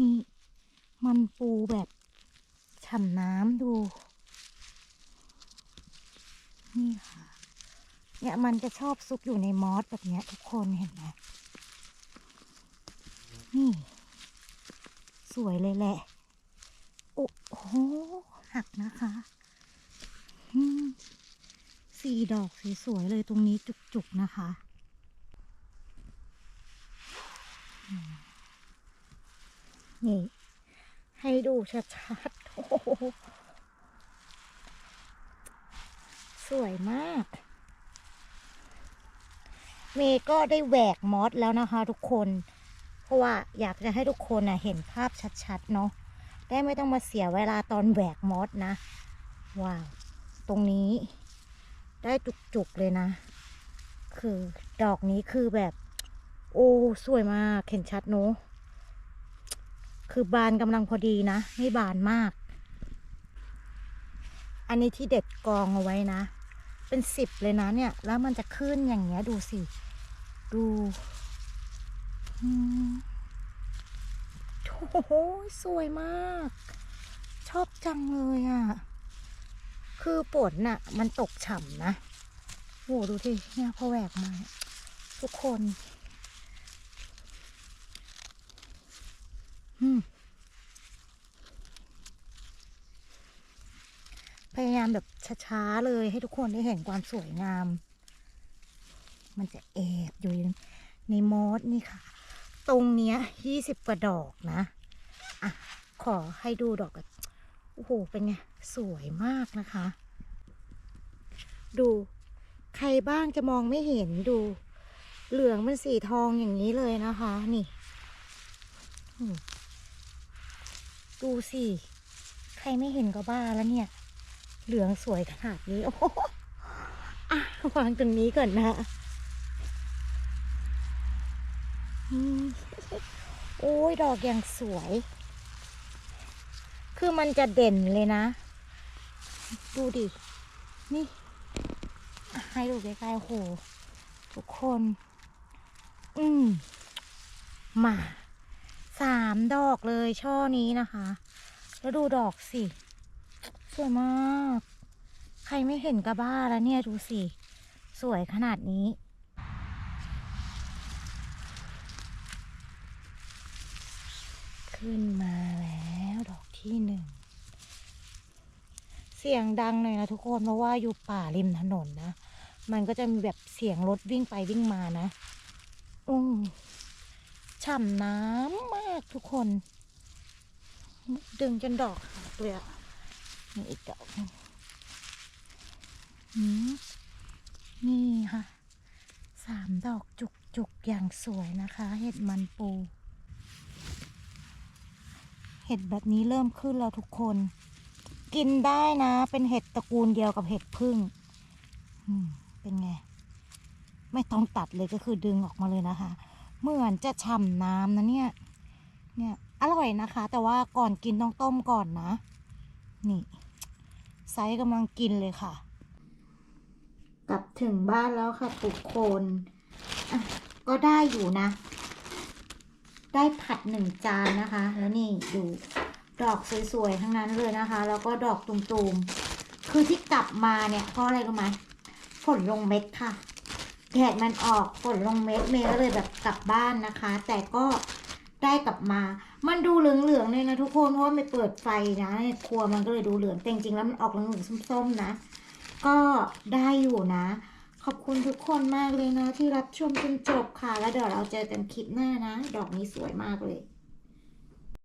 นี่มันปูแบบฉ่ำน้ำดู นี่ค่ะ เนี่ยมันจะชอบซุกอยู่ในมอสแบบเนี้ยทุกคนเห็นไหมนี่ สวยเลยแหละ โอ้โห หักนะคะสี่ดอกสวยๆเลยตรงนี้จุกๆนะคะอืม นี่ ให้ดูชัดๆ โอ้โหสวยมาก เมย์ก็ได้แหวกมอสแล้วนะคะทุกคน เพราะว่าอยากจะให้ทุกคนนะเห็นภาพชัดๆ เนาะ ได้ไม่ต้องมาเสียเวลาตอนแหวกมอสนะ ว้าว ตรงนี้ ได้จุกๆเลยนะ คือดอกนี้คือแบบ โอ้ สวยมาก เห็นชัดเนอะ คือบานกำลังพอดีนะ ไม่บานมาก อันนี้ที่เด็ดกองเอาไว้นะ เป็นสิบเลยนะเนี่ย แล้วมันจะขึ้นอย่างเงี้ยดูสิ ดูโอ้โหสวยมาก ชอบจังเลยอะ คือฝนน่ะ มันตกฉ่ำนะโอ้ดูที่เนี่ยพอแหวกมา ทุกคน อืม พยายามแบบช้าๆเลยให้ทุกคนได้เห็นความสวยงาม มันจะแอบอยู่ในมอสนี่ค่ะ ตรงเนี้ยยี่สิบกว่าดอกนะ อะ ขอให้ดูดอกกันโอ้โห เป็นไง สวยมากนะคะ ดู ใครบ้างจะมองไม่เห็นดู เหลืองเป็นสีทองอย่างนี้เลยนะคะ นี่อืม ดูสิ ใครไม่เห็นก็บ้าแล้วเนี่ย เหลืองสวยขนาดนี้ โอ้โหอะวางตรงนี้ก่อนนะอืมโอ้ยดอกอย่างสวย คือมันจะเด่นเลยนะ ดูดิ นี่ ให้ดูใกล้ๆโอ้โห ทุกคน อืม มา สามดอกเลยช่อนี้นะคะ แล้วดูดอกสิสวยมาก ใครไม่เห็นกระบ้าแล้วเนี่ยดูสิ สวยขนาดนี้ขึ้นมาแล้วดอกที่หนึ่ง เสียงดังหน่อยนะทุกคนเพราะว่าอยู่ป่าริมถนนนะ มันก็จะมีแบบเสียงรถวิ่งไปวิ่งมานะ อืม ฉ่ำน้ำมากทุกคน ดึงจนดอกหักเลยอะนี่อีกดอกนี่ค่ะ สามดอกจุกจุกอย่างสวยนะคะ เห็ดมันปู เห็ดแบบนี้เริ่มขึ้นแล้วทุกคน กินได้นะ เป็นเห็ดตระกูลเดียวกับเห็ดพึ่งเป็นไง ไม่ต้องตัดเลยก็คือดึงออกมาเลยนะคะ เหมือนจะฉ่ำน้ำนะเนี่ย เนี่ย อร่อยนะคะ แต่ว่าก่อนกินต้องต้มก่อนนะ นี่ ไซส์กำลังกินเลยค่ะ กลับถึงบ้านแล้วค่ะทุกคนก็ได้อยู่นะ ได้ผัดหนึ่งจานนะคะ แล้วนี่ดูดอกสวยๆ ทั้งนั้นเลยนะคะ แล้วก็ดอกตุ่มๆ คือที่กลับมาเนี่ยเพราะอะไรรู้ไหมฝนลงเม็ดค่ะ แดดมันออกฝนลงเม็ดเมย์ก็เลยแบบกลับบ้านนะคะ แต่ก็ได้กลับมา มันดูเหลืองๆเลยนะทุกคน เพราะว่าไม่เปิดไฟนะในครัวมันก็เลยดูเหลือง แต่จริงๆแล้วมันออกเหลืองๆส้มๆนะ ก็ได้อยู่นะ ขอบคุณทุกคนมากเลยนะที่รับชมจนจบค่ะ แล้วเดี๋ยวเราเจอกันคลิปหน้านะ ดอกนี้สวยมากเลย